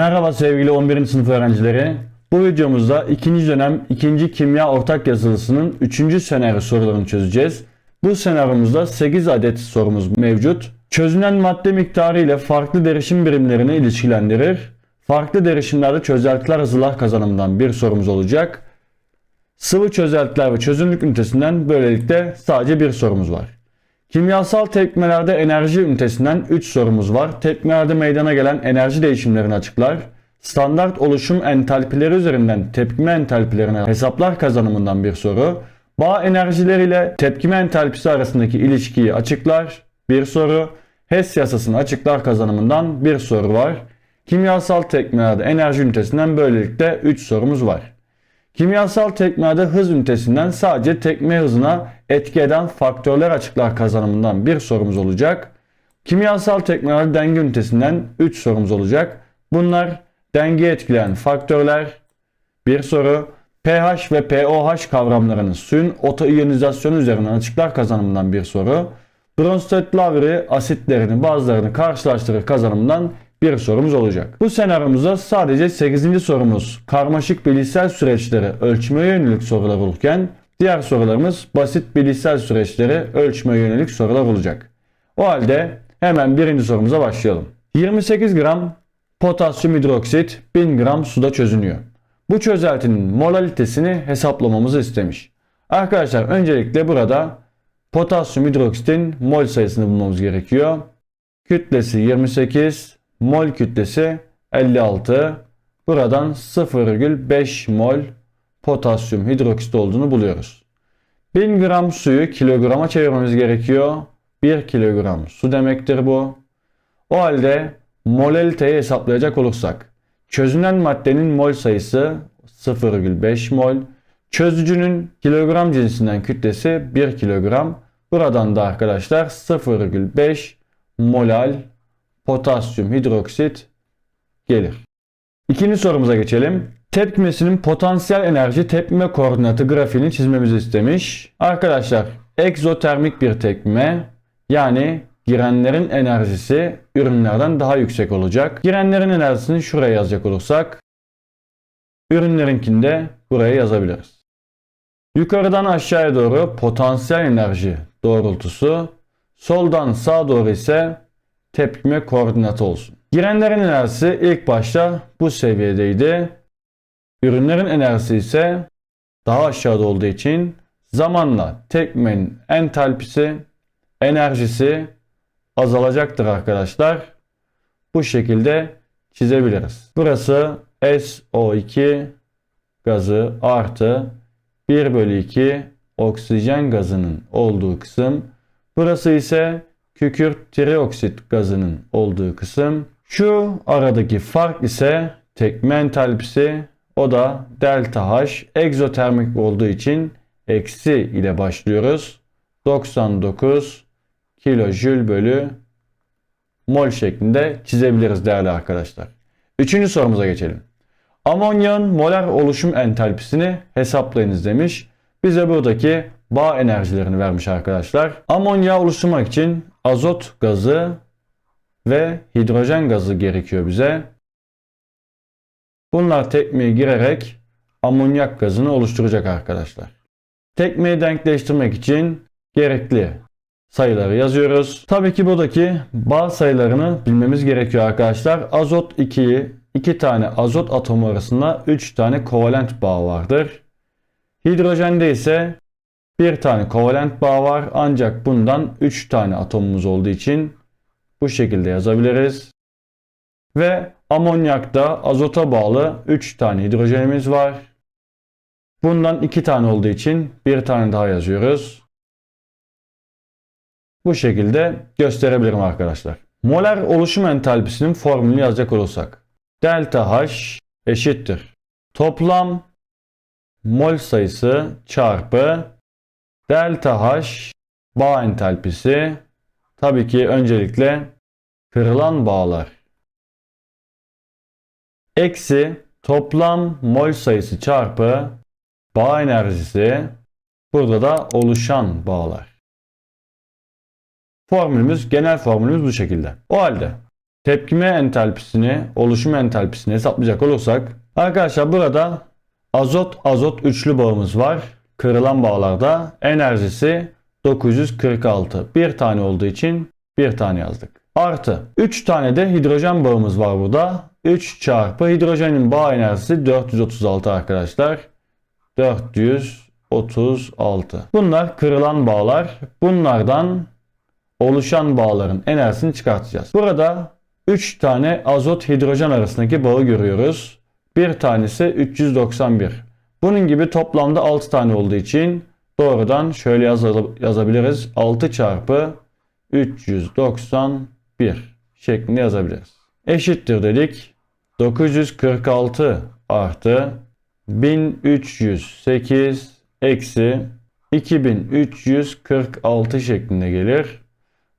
Merhaba sevgili 11. sınıf öğrencileri. Bu videomuzda 2. dönem 2. kimya ortak yazılısının 3. senaryo sorularını çözeceğiz. Bu senaryomuzda 8 adet sorumuz mevcut. Çözünen madde miktarı ile farklı derişim birimlerini ilişkilendirir. Farklı derişimlerde çözeltiler hazırlar kazanımından bir sorumuz olacak. Sıvı çözeltiler ve çözünürlük ünitesinden böylelikle sadece bir sorumuz var. Kimyasal tepkimelerde enerji ünitesinden 3 sorumuz var. Tepkimelerde meydana gelen enerji değişimlerini açıklar. Standart oluşum entalpileri üzerinden tepkime entalpilerine hesaplar kazanımından bir soru. Bağ enerjileri ile tepkime entalpisi arasındaki ilişkiyi açıklar. Bir soru. HES yasasını açıklar kazanımından bir soru var. Kimyasal tepkimelerde enerji ünitesinden böylelikle 3 sorumuz var. Kimyasal tekmelerde hız ünitesinden sadece tekme hızına etki eden faktörler açıklar kazanımından bir sorumuz olacak. Kimyasal tekmelerde denge ünitesinden 3 sorumuz olacak. Bunlar denge etkileyen faktörler, bir soru, pH ve pOH kavramlarının suyun otoiyonizasyonu üzerinden açıklar kazanımından bir soru. Bronsted Lowry asitlerini bazılarını karşılaştırır kazanımından bir sorumuz olacak. Bu senaryomuzda sadece 8. sorumuz karmaşık bilişsel süreçleri ölçmeye yönelik sorular olurken diğer sorularımız basit bilişsel süreçleri ölçmeye yönelik sorular olacak. O halde hemen birinci sorumuza başlayalım. 28 gram potasyum hidroksit 1000 gram suda çözünüyor. Bu çözeltinin molalitesini hesaplamamızı istemiş. Arkadaşlar öncelikle burada potasyum hidroksitin mol sayısını bulmamız gerekiyor. Kütlesi 28, mol kütlesi 56. Buradan 0,5 mol potasyum hidroksit olduğunu buluyoruz. 1000 gram suyu kilograma çevirmemiz gerekiyor. 1 kilogram su demektir bu. O halde molaliteyi hesaplayacak olursak çözünen maddenin mol sayısı 0,5 mol. Çözücünün kilogram cinsinden kütlesi 1 kilogram. Buradan da arkadaşlar 0,5 molal potasyum hidroksit gelir. İkinci sorumuza geçelim. Tepkimesinin potansiyel enerji tepkime koordinatı grafiğini çizmemizi istemiş. Arkadaşlar egzotermik bir tepkime yani girenlerin enerjisi ürünlerden daha yüksek olacak. Girenlerin enerjisini şuraya yazacak olursak ürünlerinkini de buraya yazabiliriz. Yukarıdan aşağıya doğru potansiyel enerji doğrultusu, soldan sağa doğru ise tepkime koordinatı olsun. Girenlerin enerjisi ilk başta bu seviyedeydi. Ürünlerin enerjisi ise daha aşağıda olduğu için zamanla tepkimenin entalpisi, enerjisi azalacaktır arkadaşlar. Bu şekilde çizebiliriz. Burası SO2 gazı artı 1 bölü 2 oksijen gazının olduğu kısım. Burası ise kükürt trioksit gazının olduğu kısım. Şu aradaki fark ise tekme entalpisi o da delta H egzotermik olduğu için eksi ile başlıyoruz. 99 kilojül bölü mol şeklinde çizebiliriz değerli arkadaşlar. Üçüncü sorumuza geçelim. Amonyağın molar oluşum entalpisini hesaplayınız demiş. Bize buradaki bağ enerjilerini vermiş arkadaşlar. Amonyağı oluşturmak için azot gazı ve hidrojen gazı gerekiyor bize. Bunlar tekmeye girerek amonyak gazını oluşturacak arkadaşlar. Tekmeyi denkleştirmek için gerekli sayıları yazıyoruz. Tabii ki buradaki bağ sayılarını bilmemiz gerekiyor arkadaşlar. Azot 2'yi 2 tane azot atomu arasında 3 tane kovalent bağ vardır. Hidrojende ise bir tane kovalent bağ var ancak bundan 3 tane atomumuz olduğu için bu şekilde yazabiliriz. Ve amonyakta azota bağlı 3 tane hidrojenimiz var. Bundan 2 tane olduğu için bir tane daha yazıyoruz. Bu şekilde gösterebilirim arkadaşlar. Molar oluşum entalpisinin formülünü yazacak olursak. Delta H eşittir. Toplam mol sayısı çarpı delta H bağ entalpisi. Tabii ki öncelikle kırılan bağlar. Eksi toplam mol sayısı çarpı bağ enerjisi. Burada da oluşan bağlar. Formülümüz, genel formülümüz bu şekilde. O halde tepkime entalpisini, oluşum entalpisini hesaplayacak olursak arkadaşlar burada azot azot üçlü bağımız var. Kırılan bağlarda enerjisi 946. Bir tane olduğu için bir tane yazdık. Artı 3 tane de hidrojen bağımız var burada. 3 çarpı hidrojenin bağ enerjisi 436 arkadaşlar. 436. Bunlar kırılan bağlar. Bunlardan oluşan bağların enerjisini çıkartacağız. Burada 3 tane azot hidrojen arasındaki bağı görüyoruz. Bir tanesi 391. Bunun gibi toplamda 6 tane olduğu için doğrudan şöyle yaz- yazabiliriz. 6 çarpı 391 şeklinde yazabiliriz. Eşittir dedik. 946 artı 1308 eksi 2346 şeklinde gelir.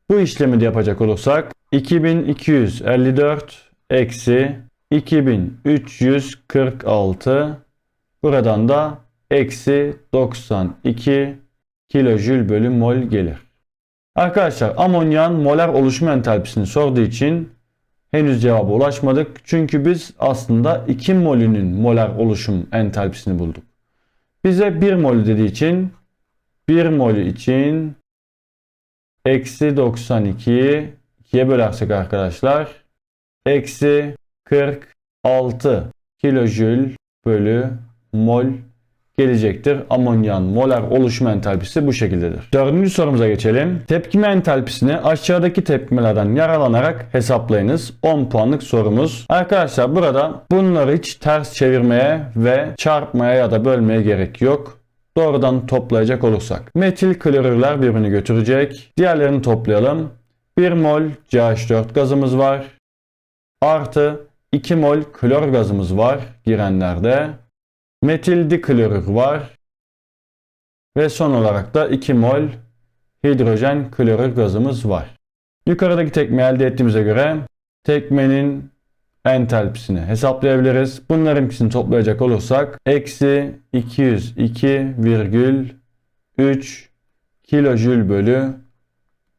Bu işlemi de yapacak olursak 2254 eksi 2346 buradan da eksi 92 kilojül bölü mol gelir. Arkadaşlar amonyan molar oluşum entalpisini sorduğu için henüz cevaba ulaşmadık. Çünkü biz aslında 2 molünün molar oluşum entalpisini bulduk. Bize 1 mol dediği için 1 molü için eksi 92'yi 2'ye bölersek arkadaşlar eksi 46 kilojül bölü mol gelecektir. Amonyan molar oluşum entalpisi bu şekildedir. Dördüncü sorumuza geçelim. Tepkime entalpisini aşağıdaki tepkimelerden yararlanarak hesaplayınız. 10 puanlık sorumuz. Arkadaşlar burada bunları hiç ters çevirmeye ve çarpmaya ya da bölmeye gerek yok. Doğrudan toplayacak olursak. Metil klorürler birbirini götürecek. Diğerlerini toplayalım. 1 mol CH4 gazımız var. Artı 2 mol klor gazımız var girenlerde. Metil diklorür var. Ve son olarak da 2 mol hidrojen klorür gazımız var. Yukarıdaki tekme elde ettiğimize göre tekmenin entalpisini hesaplayabiliriz. Bunların ikisini toplayacak olursak eksi 202,3 kilojül bölü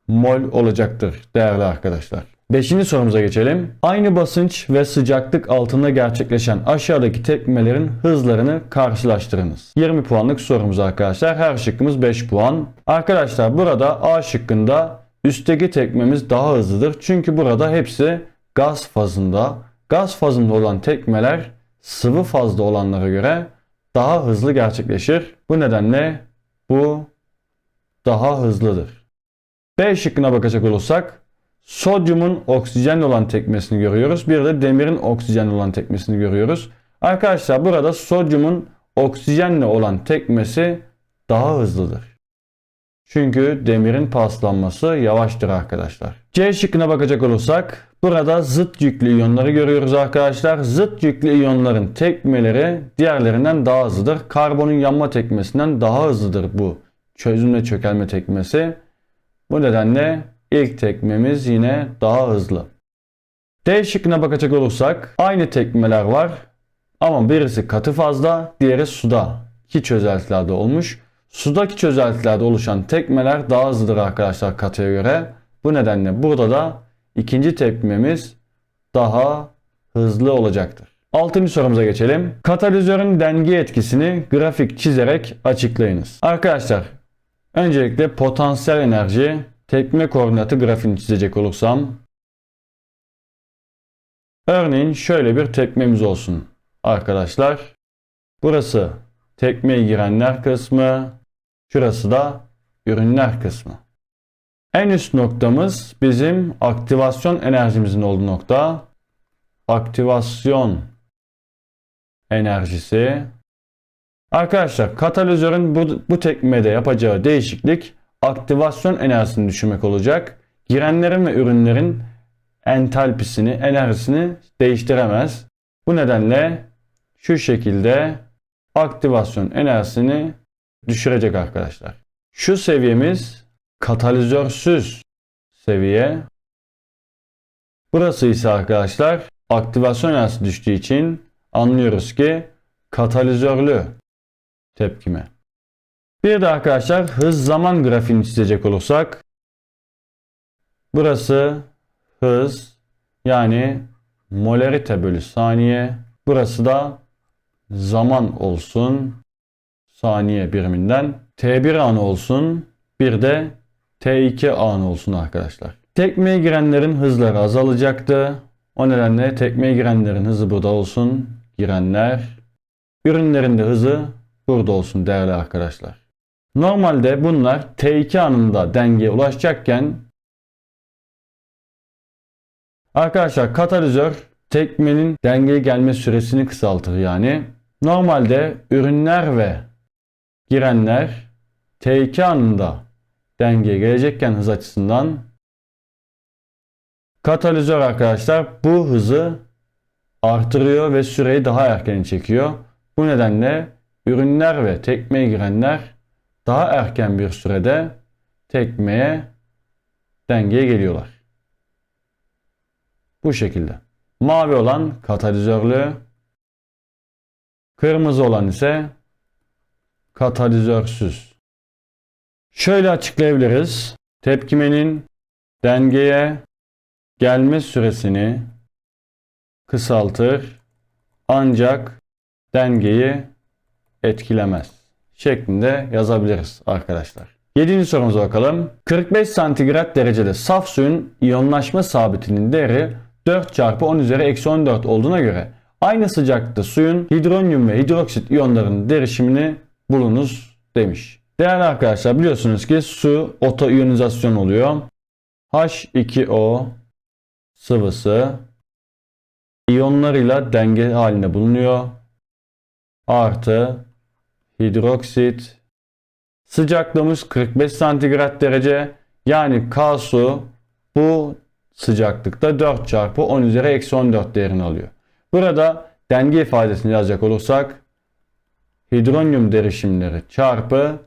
mol olacaktır değerli arkadaşlar. Beşinci sorumuza geçelim. Aynı basınç ve sıcaklık altında gerçekleşen aşağıdaki tepkimelerin hızlarını karşılaştırınız. 20 puanlık sorumuz arkadaşlar. Her şıkkımız 5 puan. Arkadaşlar burada A şıkkında üstteki tekmemiz daha hızlıdır. Çünkü burada hepsi gaz fazında. Gaz fazında olan tekmeler sıvı fazda olanlara göre daha hızlı gerçekleşir. Bu nedenle bu daha hızlıdır. B şıkkına bakacak olursak sodyumun oksijenle olan tekmesini görüyoruz. Bir de demirin oksijenle olan tekmesini görüyoruz. Arkadaşlar burada sodyumun oksijenle olan tekmesi daha hızlıdır. Çünkü demirin paslanması yavaştır arkadaşlar. C şıkkına bakacak olursak burada zıt yüklü iyonları görüyoruz arkadaşlar. Zıt yüklü iyonların tekmeleri diğerlerinden daha hızlıdır. Karbonun yanma tekmesinden daha hızlıdır bu çözünme çökelme tekmesi. Bu nedenle ilk tekmemiz yine daha hızlı. D şıkkına bakacak olursak aynı tekmeler var ama birisi katı fazla, diğeri suda. İki çözeltilerde olmuş. Sudaki çözeltilerde oluşan tekmeler daha hızlıdır arkadaşlar katıya göre. Bu nedenle burada da ikinci tepkimemiz daha hızlı olacaktır. Altıncı sorumuza geçelim. Katalizörün denge etkisini grafik çizerek açıklayınız. Arkadaşlar öncelikle potansiyel enerji tepkime koordinatı grafiğini çizecek olursam örneğin şöyle bir tepkimemiz olsun arkadaşlar. Burası tekmeye girenler kısmı, şurası da ürünler kısmı. En üst noktamız bizim aktivasyon enerjimizin olduğu nokta. Aktivasyon enerjisi. Arkadaşlar katalizörün bu, bu tekmede yapacağı değişiklik aktivasyon enerjisini düşürmek olacak. Girenlerin ve ürünlerin entalpisini, enerjisini değiştiremez. Bu nedenle şu şekilde aktivasyon enerjisini düşürecek arkadaşlar. Şu seviyemiz katalizörsüz seviye. Burası ise arkadaşlar aktivasyon enerjisi düştüğü için anlıyoruz ki katalizörlü tepkime. Bir de arkadaşlar hız zaman grafiğini çizecek olursak burası hız, Yani molarite bölü saniye. Burası da zaman olsun. Saniye biriminden. T1 anı olsun. Bir de T2 anı olsun arkadaşlar. Tekmeye girenlerin hızları azalacaktı. O nedenle tekmeye girenlerin hızı burada olsun. Girenler. Ürünlerin de hızı burada olsun değerli arkadaşlar. Normalde bunlar T2 anında dengeye ulaşacakken Arkadaşlar katalizör tekmenin dengeye gelme süresini kısaltır yani. Normalde ürünler ve girenler T2 anında dengeye gelecekken hız açısından katalizör arkadaşlar bu hızı artırıyor ve süreyi daha erken çekiyor. Bu nedenle ürünler ve tekmeye girenler daha erken bir sürede tekmeye dengeye geliyorlar. Bu şekilde. Mavi olan katalizörlü, kırmızı olan ise katalizörsüz. Şöyle açıklayabiliriz. Tepkimenin dengeye gelme süresini kısaltır ancak dengeyi etkilemez şeklinde yazabiliriz arkadaşlar. 7. sorumuza bakalım. 45 santigrat derecede saf suyun iyonlaşma sabitinin değeri 4 çarpı 10 üzeri eksi 14 olduğuna göre aynı sıcaklıkta suyun hidronyum ve hidroksit iyonlarının derişimini bulunuz demiş. Değerli arkadaşlar biliyorsunuz ki su otoiyonizasyon oluyor. H2O sıvısı iyonlarıyla denge halinde bulunuyor. Artı hidroksit sıcaklığımız 45 santigrat derece yani K su bu sıcaklıkta 4 çarpı 10 üzeri eksi 14 değerini alıyor. Burada denge ifadesini yazacak olursak hidronyum derişimleri çarpı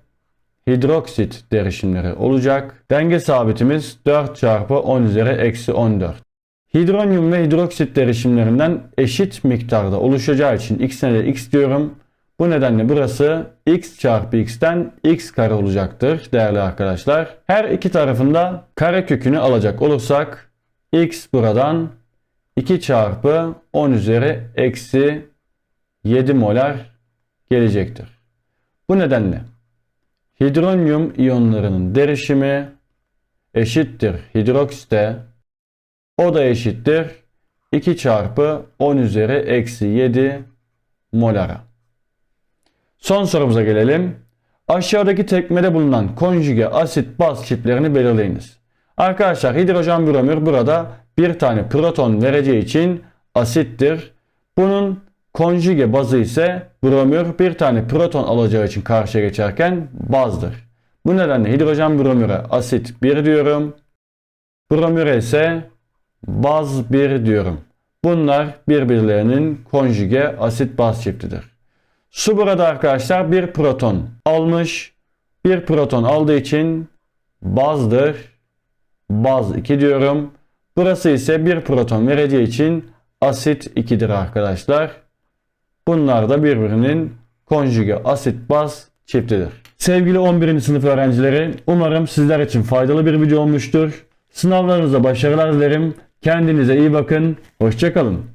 hidroksit derişimleri olacak. Denge sabitimiz 4 çarpı 10 üzeri eksi 14. Hidronyum ve hidroksit derişimlerinden eşit miktarda oluşacağı için x'ine de x diyorum. Bu nedenle burası x çarpı x'ten x kare olacaktır değerli arkadaşlar. Her iki tarafında kare kökünü alacak olursak x buradan 2 çarpı 10 üzeri eksi 7 molar gelecektir. Bu nedenle hidronyum iyonlarının derişimi eşittir hidroksite o da eşittir 2 çarpı 10 üzeri eksi 7 molara. Son sorumuza gelelim. Aşağıdaki tekmede bulunan konjüge asit baz çiftlerini belirleyiniz. Arkadaşlar hidrojen bromür burada bir tane proton vereceği için asittir. Bunun konjüge bazı ise bromür bir tane proton alacağı için karşıya geçerken bazdır. Bu nedenle hidrojen bromüre asit 1 diyorum. Bromüre ise baz 1 diyorum. Bunlar birbirlerinin konjüge asit baz çiftidir. Su burada arkadaşlar bir proton almış. Bir proton aldığı için bazdır. Baz 2 diyorum. Burası ise bir proton vereceği için asit 2'dir arkadaşlar. Bunlar da birbirinin konjüge asit baz çiftidir. Sevgili 11. sınıf öğrencileri umarım sizler için faydalı bir video olmuştur. Sınavlarınızda başarılar dilerim. Kendinize iyi bakın. Hoşçakalın.